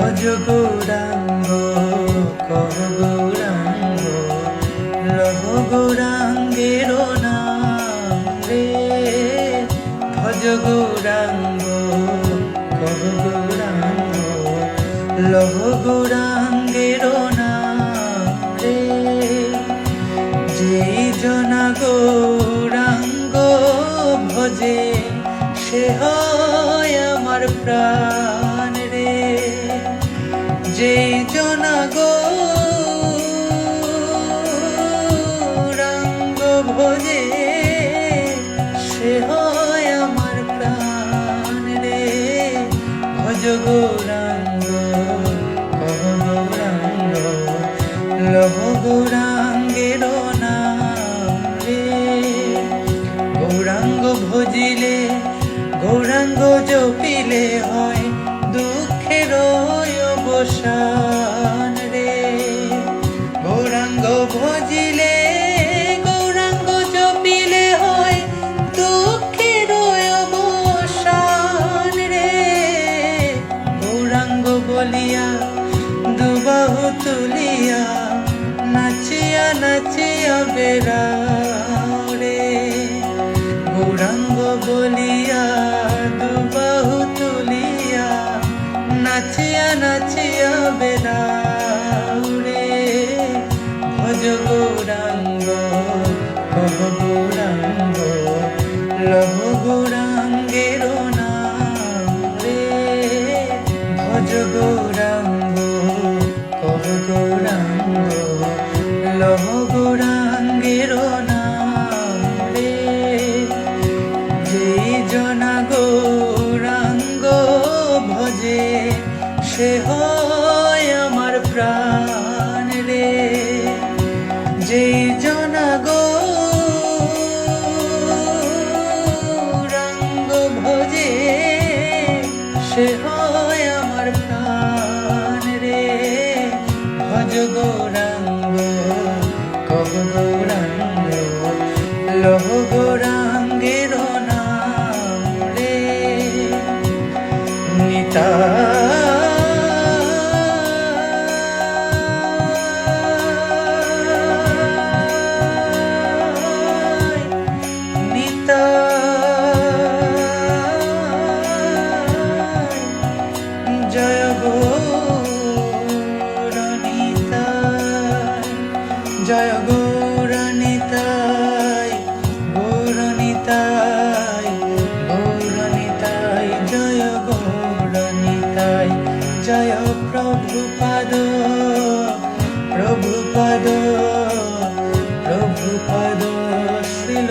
ভজ গৌরাঙ্গ কহ গৌরাঙ্গ লভ গৌরাঙ্গের নাম রে। ভজ গৌরাঙ্গ কহ গৌরাঙ্গ লভ গৌরাঙ্গের নাম রে। যেই জনা গৌরাঙ্গ ভজে, সে হয় আমার প্রাণ। যেই জনা গৌরাঙ্গ ভজে সে হয় আমার প্রাণ রে। ভজ গৌরাঙ্গ কহ গৌরাঙ্গ লভ গৌরাঙ্গের নাম রে। গৌরাঙ্গ ভজিলে, গৌরাঙ্গ জপিলে হয় অবসান রে। গৌরাঙ্গ ভজিলে, গৌরাঙ্গ জপিলে হয় দুঃখের অবসান রে। গৌরাঙ্গ বলিয়া, দুবাহু তুলিয়া, নাচিয়া নাচিয়া বেড়াও রে। গৌরাঙ্গ বলিয়া নাচিয়া বেড়াও রে ভজ গৌরাঙ্গ কহ গৌরাঙ্গ লভ গৌরাঙ্গের নাম রে ভজ গৌরাঙ্গ সে হয় আমার প্রাণ রে। যেই জনা রঙ্গ ভজে সে হয় আমার প্রাণ রে। ভজ গৌরাঙ্গ জয় জয় গৌরনিতাই গৌরনিতাই জয় গৌরনিতাই জয় প্রভুপাদ প্রভুপাদ প্রভুপাদ শ্রীল